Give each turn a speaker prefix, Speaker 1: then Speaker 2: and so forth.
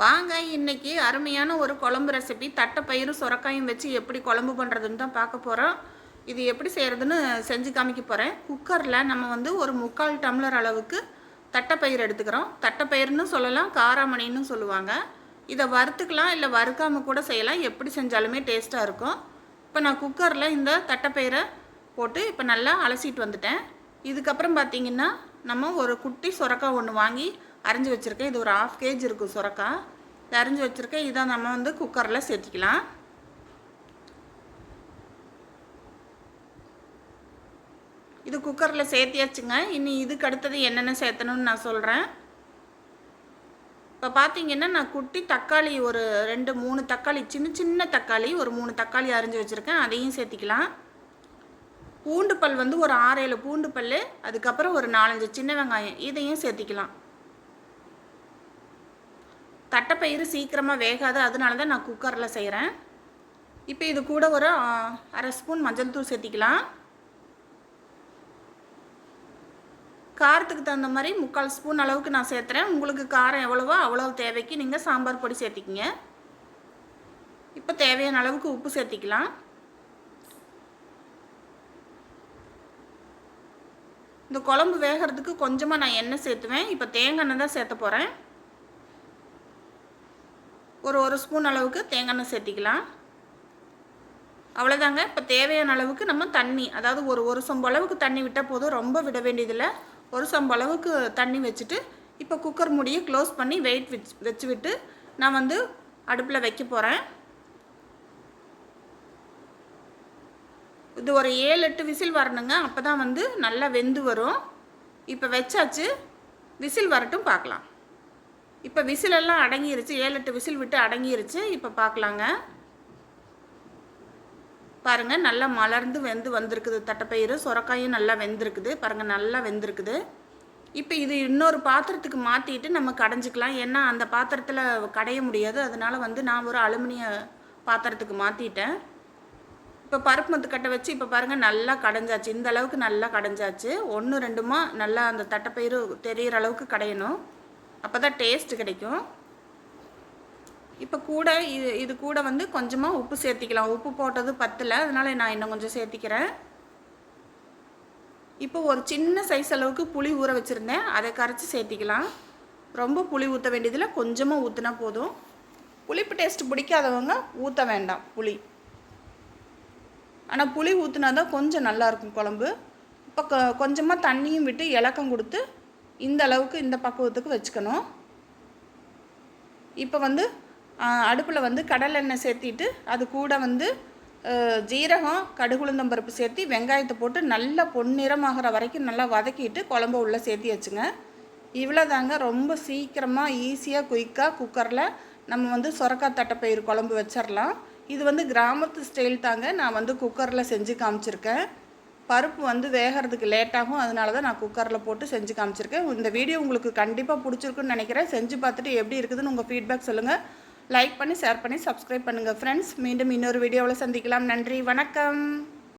Speaker 1: வாங்க இன்னைக்கு அருமையான ஒரு குழம்பு ரெசிபி தட்டைப்பயிரும் சுரக்காயும் வச்சு எப்படி குழம்பு பண்ணுறதுன்னு தான் பார்க்க போகிறோம் இது எப்படி செய்கிறதுன்னு செஞ்சு காமிக்க போகிறேன் குக்கரில் நம்ம வந்து ஒரு முக்கால் டம்ளர் அளவுக்கு தட்டைப்பயிர் எடுத்துக்கிறோம். தட்டைப்பயிர்னு சொல்லலாம் காராமணின்னு சொல்லுவாங்க. இதை வறுத்துக்கலாம் இல்லை வறுக்காமல் கூட செய்யலாம். எப்படி செஞ்சாலுமே டேஸ்ட்டாக இருக்கும். இப்போ நான் குக்கரில் இந்த தட்டைப்பயிரை போட்டு இப்போ நல்லா அலசிட்டு வந்துட்டேன். இதுக்கப்புறம் பார்த்தீங்கன்னா நம்ம ஒரு குட்டி சுரக்காய் ஒன்று வாங்கி அரைஞ்சி வச்சுருக்கேன். இது ஒரு ஆஃப் கேஜ் இருக்கும் சுரக்காய் இது அரைஞ்சி வச்சுருக்கேன். இதை நம்ம வந்து குக்கரில் சேர்த்திக்கலாம். இது குக்கரில் சேர்த்தியாச்சுங்க. இனி இதுக்கு அடுத்தது என்னென்ன சேர்த்தணும்னு நான் சொல்கிறேன் இப்போ பார்த்தீங்கன்னா நான் குட்டி தக்காளி ஒரு ரெண்டு மூணு தக்காளி சின்ன சின்ன தக்காளி ஒரு மூணு தக்காளி அரிஞ்சு வச்சுருக்கேன். அதையும் சேர்த்திக்கலாம். பூண்டு பல் வந்து ஒரு ஆறேழு பூண்டு பல் அதுக்கப்புறம் ஒரு நாலஞ்சு சின்ன வெங்காயம் இதையும் சேர்த்திக்கலாம். தட்டைப்பயிறு சீக்கிரமாக வேகாது அதனால தான் நான் குக்கரில் செய்கிறேன் இப்போ இது கூட ஒரு அரை ஸ்பூன் மஞ்சள் தூள் சேர்த்திக்கலாம். காரத்துக்கு தகுந்த மாதிரி முக்கால் ஸ்பூன் அளவுக்கு நான் சேர்த்துறேன். உங்களுக்கு காரம் எவ்வளவோ அவ்வளோ தேவைக்கு நீங்கள் சாம்பார் பொடி சேர்த்திக்கிங்க. இப்போ தேவையான அளவுக்கு உப்பு சேர்த்திக்கலாம். இந்த குழம்பு வேகிறதுக்கு கொஞ்சமாக நான் எண்ணெய் சேர்த்துவேன். இப்போ தேங்காய் எண்ணெய் தான் சேர்த்த போகிறேன் ஒரு ஒரு ஸ்பூன் அளவுக்கு தேங்காய் எண்ணெய் சேர்த்திக்கலாம். அவ்வளோதாங்க இப்போ தேவையான அளவுக்கு நம்ம தண்ணி அதாவது ஒரு ஒரு சொம்பு அளவுக்கு தண்ணி விட்டால் போதும். ரொம்ப விட வேண்டியதில்லை. ஒரு சொம்பு அளவுக்கு தண்ணி வச்சுட்டு இப்போ குக்கர் மூடியை க்ளோஸ் பண்ணி வெயிட் வச்சு வச்சு விட்டு நான் வந்து அடுப்பில் வைக்க போகிறேன் இது ஒரு ஏழு எட்டு விசில் வரணுங்க. அப்போ தான் வந்து நல்லா வெந்து வரும். இப்போ வச்சாச்சு. விசில் வரட்டும் பார்க்கலாம். இப்போ விசிலெல்லாம் அடங்கிருச்சு. ஏழு எட்டு விசில் விட்டு அடங்கிருச்சு. இப்போ பார்க்கலாங்க பாருங்க நல்லா மலர்ந்து வெந்து வந்திருக்குது. தட்டைப்பயிறு சுரக்காயும் நல்லா வெந்திருக்குது. பாருங்கள் நல்லா வெந்திருக்குது. இப்போ இது இன்னொரு பாத்திரத்துக்கு மாற்றிட்டு நம்ம கடைஞ்சிக்கலாம். ஏன்னா அந்த பாத்திரத்தில் கடைய முடியாது. அதனால வந்து நான் ஒரு அலுமினிய பாத்திரத்துக்கு மாற்றிட்டேன் இப்போ பருப்பு மத்து கட்டை வச்சு இப்போ பாருங்கள் நல்லா கடைஞ்சாச்சு. இந்த அளவுக்கு நல்லா கடைஞ்சாச்சு. ஒன்று ரெண்டுமா நல்லா அந்த தட்டைப்பயிறு தெரியிற அளவுக்கு கடையணும். அப்போ தான் டேஸ்ட் கிடைக்கும். இப்போ கூட இது இது கூட வந்து கொஞ்சமாக உப்பு சேர்த்திக்கலாம். உப்பு போட்டது பத்தலை அதனால் நான் இன்னும் கொஞ்சம் சேர்த்திக்கிறேன். இப்போ ஒரு சின்ன சைஸ் அளவுக்கு புளி ஊற வச்சுருந்தேன். அதை கரைச்சி சேர்த்திக்கலாம். ரொம்ப புளி ஊற்ற வேண்டியதில் கொஞ்சமாக ஊற்றினா போதும். புளிப்பு டேஸ்ட் பிடிக்காதவங்க ஊற்ற வேண்டாம் புளி. ஆனால் புளி ஊற்றினா தான் கொஞ்சம் நல்லாயிருக்கும் குழம்பு. இப்போ கொஞ்சமாக தண்ணியும் விட்டு இலக்கம் கொடுத்து இந்த அளவுக்கு இந்த பக்குவத்துக்கு வச்சுக்கணும். இப்போ வந்து அடுப்பில் வந்து கடலெண்ணெய் சேர்த்திட்டு அது கூட வந்து ஜீரகம் கடுகுளுந்தம் பருப்பு சேர்த்தி வெங்காயத்தை போட்டு நல்லா பொன்னிறமாகிற வரைக்கும் நல்லா வதக்கிட்டு குழம்பு உள்ளே சேர்த்தி வச்சுங்க. இவ்வளோதாங்க ரொம்ப சீக்கிரமாக ஈஸியாக குயிக்காக குக்கரில் நம்ம வந்து சுரக்காய் தட்டைப்பயிறு குழம்பு வச்சிடலாம் இது வந்து கிராமத்து ஸ்டைல் தாங்க. நான் வந்து குக்கரில் செஞ்சு காமிச்சிருக்கேன். பருப்பு வந்து வேகிறதுக்கு லேட்டாகும் அதனால தான் நான் குக்கரில் போட்டு செஞ்சு காமிச்சிருக்கேன். இந்த வீடியோ உங்களுக்கு கண்டிப்பாக பிடிச்சிருக்குன்னு நினைக்கிறேன். செஞ்சு பார்த்துட்டு எப்படி இருக்குதுன்னு உங்கள் ஃபீட்பேக் சொல்லுங்கள் லைக் பண்ணி ஷேர் பண்ணி சப்ஸ்கிரைப் பண்ணுங்கள் ஃப்ரெண்ட்ஸ் மீண்டும் இன்னொரு வீடியோவில் சந்திக்கலாம். நன்றி. வணக்கம்.